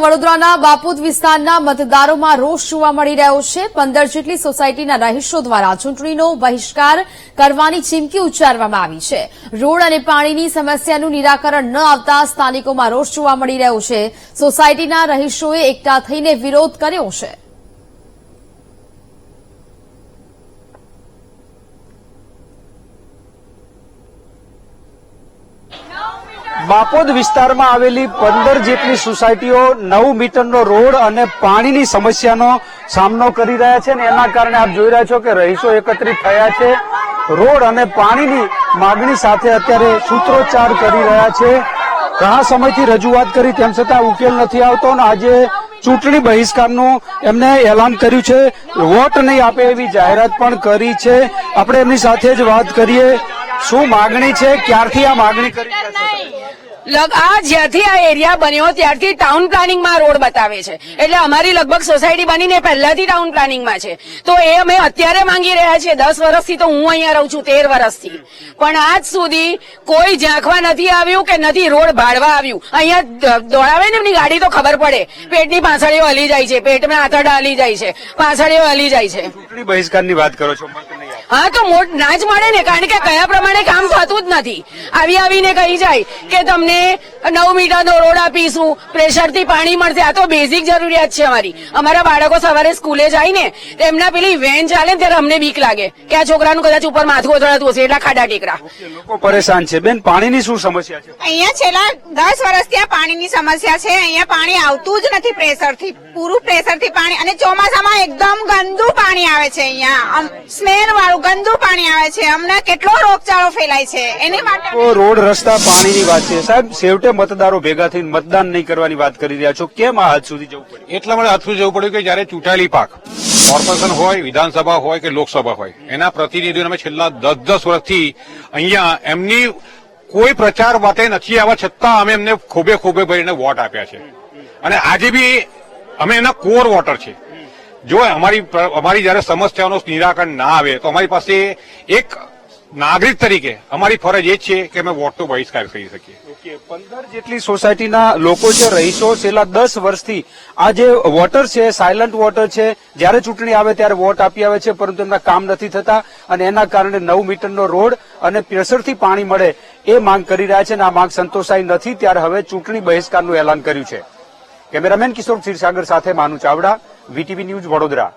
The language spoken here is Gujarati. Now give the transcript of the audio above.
વડોદરાના બાપુદ વિસ્તારના મતદારોમાં રોષ જોવા મળી રહ્યો છે. પંદર જેટલી સોસાયટીના રહીશો દ્વારા ચૂંટણીનો બહિષ્કાર કરવાની ચીમકી ઉચ્ચારવામાં આવી છે. રોડ અને પાણીની સમસ્યાનું નિરાકરણ ન આવતા સ્થાનિકોમાં રોષ જોવા મળી રહ્યો છે. સોસાયટીના રહીશોએ એકઠા થઈને વિરોધ કર્યો છે. બાપોદ વિસ્તારમાં આવેલી પંદર જેટલી સોસાયટીઓ નવ મીટરનો રોડ અને પાણીની સમસ્યાનો સામનો કરી રહ્યા છે અને એના કારણે આપ જોઈ રહ્યા છો કે રહીશો એકત્રિત થયા છે. રોડ અને પાણીની માગણી સાથે અત્યારે સૂત્રોચ્ચાર કરી રહ્યા છે. ઘણા સમયથી રજૂઆત કરી તેમ છતાં ઉકેલ નથી આવતો અને આજે ચૂંટણી બહિષ્કારનું એમને એલાન કર્યું છે. વોટ નહીં આપે એવી જાહેરાત પણ કરી છે. આપણે એમની સાથે જ વાત કરીએ. શું માગણી છે? ક્યારથી આ માગણી કરી? આ જ્યાંથી આ એરિયા બન્યો ત્યારથી ટાઉન પ્લાનિંગમાં રોડ બતાવે છે. એટલે અમારી લગભગ સોસાયટી બનીને પહેલાથી ટાઉન પ્લાનિંગમાં છે. તો એ અમે અત્યારે માંગી રહ્યા છીએ. દસ વર્ષથી તો હું અહીંયા રહું છું તેર વર્ષથી. પણ આજ સુધી કોઈ ઝાંખવા નથી આવ્યું કે નથી રોડ ભાડવા આવ્યું. અહીંયા દોડાવે ને એમની ગાડી તો ખબર પડે. પેટની પાછળીઓ હલી જાય છે. પેટમાં આથડા હલી જાય છે. પાછળીઓ હલી જાય છે. બહિષ્કારની વાત કરો છો. હા તો મોટ ના જ મળે ને. કારણ કે કયા પ્રમાણે કામ નથી. આવી આવીને કહી જાય કે તમને નવ મીટરનો રોડ આપીશું પ્રેશરથી પાણી મળશે. આ તો બેઝિક જરૂરિયાત છે અમારી. અમારા બાળકો સવારે સ્કૂલે જાય ને તો એમના પેલી વેન ચાલે ને ત્યારે અમને બીક લાગે. કે આ છોકરાનું કદાચ ઉપર માથું ઓથડાતું હશે એટલા ખાડા ટેકરા. લોકો પરેશાન છે. બેન પાણીની શું સમસ્યા છે? અહીંયા છેલ્લા દસ વર્ષથી આ પાણીની સમસ્યા છે. અહીંયા પાણી આવતું જ નથી પ્રેશરથી પૂરું પ્રેશરથી પાણી. અને ચોમાસામાં એકદમ ગંદુ પાણી આવે છે અહીંયા. સ્મેલ વાળું ગંદુ પાણી આવે છે. અમને કેટલો રોગચાળો ફેલાય છે. એની માટે રોડ રસ્તા પાણીની વાત છે. સાહેબ છેવટે મતદારો ભેગા થઈને મતદાન નહીં કરવાની વાત કરી રહ્યા છો. કેમ આ હદ સુધી જવું પડ્યું? એટલા માટે હાથું જવું પડ્યું કે જયારે ચૂંટાયેલી પાક કોર્પોરેશન હોય વિધાનસભા હોય કે લોકસભા હોય એના પ્રતિનિધિઓને અમે છેલ્લા દસ દસ વર્ષથી અહીંયા એમની કોઈ પ્રચાર માટે નથી આવવા છતાં અમે એમને ખોબે ખોબે ભરીને વોટ આપ્યા છે. અને આજે બી અમે એના કોર વોટર છે. જો અમારી અમારી જયારે સમસ્યાઓનું નિરાકરણ ના આવે તો અમારી પાસે એક નાગરિક તરીકે અમારી ફરજ એ છે કે અમે વોટનો બહિષ્કાર કરી શકીએ. પંદર જેટલી સોસાયટીના લોકો છે રહીશો, છેલ્લા દસ વર્ષથી આ જે વોટર છે સાયલન્ટ વોટર છે, જ્યારે ચૂંટણી આવે ત્યારે વોટ આપી આવે છે, પરંતુ એમના કામ નથી થતા અને એના કારણે નવ મીટરનો રોડ અને પ્રેશરથી પાણી મળે એ માંગ કરી રહ્યા છે અને આ માંગ સંતોષાઈ નથી. ત્યારે હવે ચૂંટણી બહિષ્કારનું એલાન કર્યું છે. કેમેરામેન કિશોર ક્ષીરસાગર સાથે માનુ ચાવડા, વીટીવી ન્યૂઝ વડોદરા.